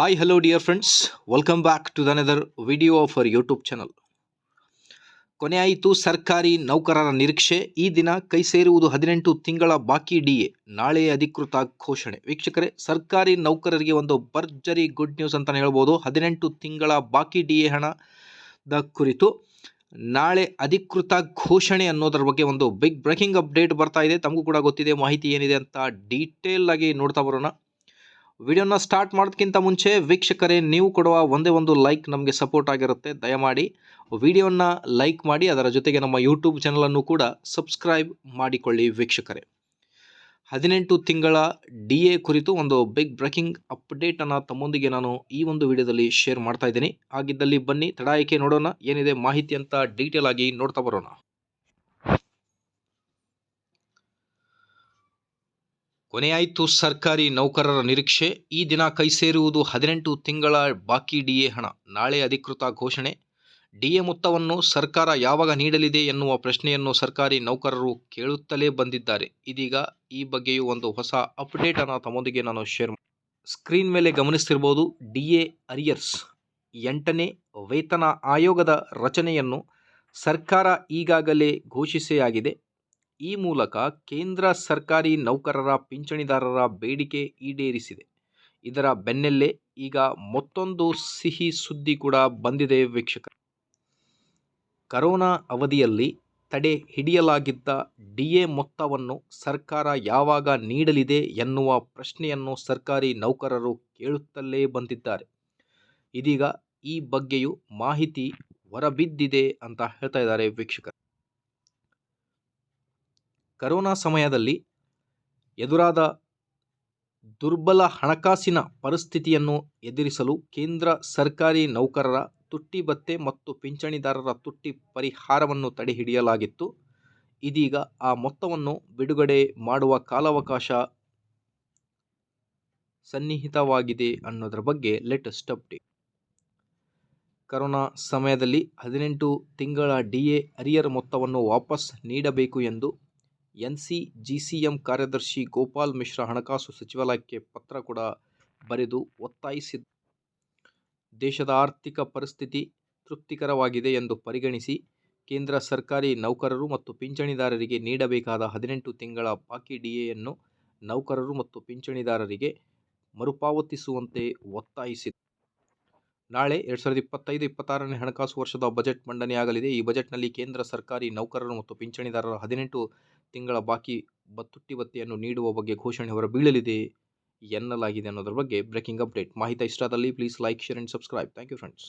Hi, hello dear friends welcome back to another video video of YouTube channel. ಕೊನೆಯಾಯಿತು ಸರ್ಕಾರಿ ನೌಕರರ ನಿರೀಕ್ಷೆ. ಈ ದಿನ ಕೈ ಸೇರುವುದು ಹದಿನೆಂಟು ತಿಂಗಳ ಬಾಕಿ ಡಿಎ ನಾಳೆ ಅಧಿಕೃತ ಘೋಷಣೆ. ವೀಕ್ಷಕರೇ ಸರ್ಕಾರಿ ನೌಕರರಿಗೆ ಒಂದು ಭರ್ಜರಿ ಗುಡ್ ನ್ಯೂಸ್ ಅಂತಲೇ ಹೇಳ್ಬೋದು. ಹದಿನೆಂಟು ತಿಂಗಳ ಬಾಕಿ ಡಿಎ ಹಣದ ಕುರಿತು ನಾಳೆ ಅಧಿಕೃತ ಘೋಷಣೆ ಅನ್ನೋದರ ಬಗ್ಗೆ ಒಂದು ಬಿಗ್ ಬ್ರೇಕಿಂಗ್ ಅಪ್ಡೇಟ್ ಬರ್ತಾ ಇದೆ. ತಮಗೂ ಕೂಡ ಗೊತ್ತಿದೆ ಮಾಹಿತಿ ಏನಿದೆ ಅಂತ ಡೀಟೇಲ್ ಆಗಿ ನೋಡ್ತಾ ಬರೋಣ. ವಿಡಿಯೋನ ಸ್ಟಾರ್ಟ್ ಮಾಡೋದಕ್ಕಿಂತ ಮುಂಚೆ ವೀಕ್ಷಕರೇ, ನೀವು ಕೊಡುವ ಒಂದೇ ಒಂದು ಲೈಕ್ ನಮಗೆ ಸಪೋರ್ಟ್ ಆಗಿರುತ್ತೆ. ದಯಮಾಡಿ ವಿಡಿಯೋನ ಲೈಕ್ ಮಾಡಿ, ಅದರ ಜೊತೆಗೆ ನಮ್ಮ ಯೂಟ್ಯೂಬ್ ಚಾನಲನ್ನು ಕೂಡ ಸಬ್ಸ್ಕ್ರೈಬ್ ಮಾಡಿಕೊಳ್ಳಿ ವೀಕ್ಷಕರೇ. ಹದಿನೆಂಟು ತಿಂಗಳ ಡಿ ಎ ಕುರಿತು ಒಂದು ಬಿಗ್ ಬ್ರೇಕಿಂಗ್ ಅಪ್ಡೇಟನ್ನು ತಮ್ಮೊಂದಿಗೆ ನಾನು ಈ ಒಂದು ವಿಡಿಯೋದಲ್ಲಿ ಶೇರ್ ಮಾಡ್ತಾ ಇದ್ದೀನಿ. ಆಗಿದ್ದಲ್ಲಿ ಬನ್ನಿ ತಡಾಯಿಕೆ ನೋಡೋಣ, ಏನಿದೆ ಮಾಹಿತಿ ಅಂತ ಡೀಟೇಲ್ ಆಗಿ ನೋಡ್ತಾ ಬರೋಣ. ಕೊನೆಯಾಯಿತು ಸರ್ಕಾರಿ ನೌಕರರ ನಿರೀಕ್ಷೆ. ಈ ದಿನ ಕೈ ಸೇರುವುದು ಹದಿನೆಂಟು ತಿಂಗಳ ಬಾಕಿ ಡಿಎ ಹಣ. ನಾಳೆ ಅಧಿಕೃತ ಘೋಷಣೆ. ಡಿಎ ಮೊತ್ತವನ್ನು ಸರ್ಕಾರ ಯಾವಾಗ ನೀಡಲಿದೆ ಎನ್ನುವ ಪ್ರಶ್ನೆಯನ್ನು ಸರ್ಕಾರಿ ನೌಕರರು ಕೇಳುತ್ತಲೇ ಬಂದಿದ್ದಾರೆ. ಇದೀಗ ಈ ಬಗ್ಗೆಯೂ ಒಂದು ಹೊಸ ಅಪ್ಡೇಟ್ ಅನ್ನು ತಮ್ಮೊಂದಿಗೆ ನಾನು ಶೇರ್ ಸ್ಕ್ರೀನ್ ಮೇಲೆ ಗಮನಿಸ್ತಿರ್ಬೋದು ಡಿಎ ಅರಿಯರ್ಸ್. ಎಂಟನೇ ವೇತನ ಆಯೋಗದ ರಚನೆಯನ್ನು ಸರ್ಕಾರ ಈಗಾಗಲೇ ಘೋಷಿಸಿಯಾಗಿದೆ. ಈ ಮೂಲಕ ಕೇಂದ್ರ ಸರ್ಕಾರಿ ನೌಕರರ ಪಿಂಚಣಿದಾರರ ಬೇಡಿಕೆ ಈಡೇರಿಸಿದೆ. ಇದರ ಬೆನ್ನಲ್ಲೇ ಈಗ ಮತ್ತೊಂದು ಸಿಹಿ ಸುದ್ದಿ ಕೂಡ ಬಂದಿದೆ ವೀಕ್ಷಕ ಕರೋನಾ ಅವಧಿಯಲ್ಲಿ ತಡೆ ಹಿಡಿಯಲಾಗಿದ್ದ ಡಿಎ ಮೊತ್ತವನ್ನು ಸರ್ಕಾರ ಯಾವಾಗ ನೀಡಲಿದೆ ಎನ್ನುವ ಪ್ರಶ್ನೆಯನ್ನು ಸರ್ಕಾರಿ ನೌಕರರು ಕೇಳುತ್ತಲೇ ಬಂದಿದ್ದಾರೆ. ಇದೀಗ ಈ ಬಗ್ಗೆಯೂ ಮಾಹಿತಿ ಹೊರಬಿದ್ದಿದೆ ಅಂತ ಹೇಳ್ತಾ ಇದ್ದಾರೆ ವೀಕ್ಷಕರು. ಕರೋನಾ ಸಮಯದಲ್ಲಿ ಎದುರಾದ ದುರ್ಬಲ ಹಣಕಾಸಿನ ಪರಿಸ್ಥಿತಿಯನ್ನು ಎದುರಿಸಲು ಕೇಂದ್ರ ಸರ್ಕಾರಿ ನೌಕರರ ತುಟ್ಟಿ ಭತ್ತೆ ಮತ್ತು ಪಿಂಚಣಿದಾರರ ತುಟ್ಟಿ ಪರಿಹಾರವನ್ನು ತಡೆಹಿಡಿಯಲಾಗಿತ್ತು. ಇದೀಗ ಆ ಮೊತ್ತವನ್ನು ಬಿಡುಗಡೆ ಮಾಡುವ ಕಾಲಾವಕಾಶ ಸನ್ನಿಹಿತವಾಗಿದೆ ಅನ್ನೋದರ ಬಗ್ಗೆ ಲೇಟೆಸ್ಟ್ ಅಪ್ಡೇಟ್ ಕರೋನಾ ಸಮಯದಲ್ಲಿ ಹದಿನೆಂಟು ತಿಂಗಳ ಡಿ ಎ ಅರಿಯರ್ ಮೊತ್ತವನ್ನು ವಾಪಸ್ ನೀಡಬೇಕು ಎಂದು N C G C M ಕಾರ್ಯದರ್ಶಿ ಗೋಪಾಲ್ ಮಿಶ್ರಾ ಹಣಕಾಸು ಸಚಿವಾಲಯಕ್ಕೆ ಪತ್ರ ಕೂಡ ಬರೆದು ಒತ್ತಾಯಿಸಿದ ದೇಶದ ಆರ್ಥಿಕ ಪರಿಸ್ಥಿತಿ ತೃಪ್ತಿಕರವಾಗಿದೆ ಎಂದು ಪರಿಗಣಿಸಿ ಕೇಂದ್ರ ಸರ್ಕಾರಿ ನೌಕರರು ಮತ್ತು ಪಿಂಚಣಿದಾರರಿಗೆ ನೀಡಬೇಕಾದ ಹದಿನೆಂಟು ತಿಂಗಳ ಬಾಕಿ ಡಿಎಯನ್ನು ನೌಕರರು ಮತ್ತು ಪಿಂಚಣಿದಾರರಿಗೆ ಮರುಪಾವತಿಸುವಂತೆ ಒತ್ತಾಯಿಸಿದೆ. ನಾಳೆ ಎರಡು ಸಾವಿರದ ಇಪ್ಪತ್ತೈದು ಇಪ್ಪತ್ತಾರನೇ ಹಣಕಾಸು ವರ್ಷದ ಬಜೆಟ್ ಮಂಡನೆಯಾಗಲಿದೆ. ಈ ಬಜೆಟ್ನಲ್ಲಿ ಕೇಂದ್ರ ಸರ್ಕಾರಿ ನೌಕರರು ಮತ್ತು ಪಿಂಚಣಿದಾರರ ಹದಿನೆಂಟು ತಿಂಗಳ ಬಾಕಿ ಬತ್ತುಟ್ಟಿ ನೀಡುವ ಬಗ್ಗೆ ಘೋಷಣೆ ಹೊರಬೀಳಲಿದೆ ಎನ್ನಲಾಗಿದೆ ಅನ್ನೋದ್ರ ಬಗ್ಗೆ ಬ್ರೇಕಿಂಗ್ ಅಪ್ಡೇಟ್ ಮಾಹಿತಿ ಇಷ್ಟಾದಲ್ಲಿ please like share and subscribe thank you friends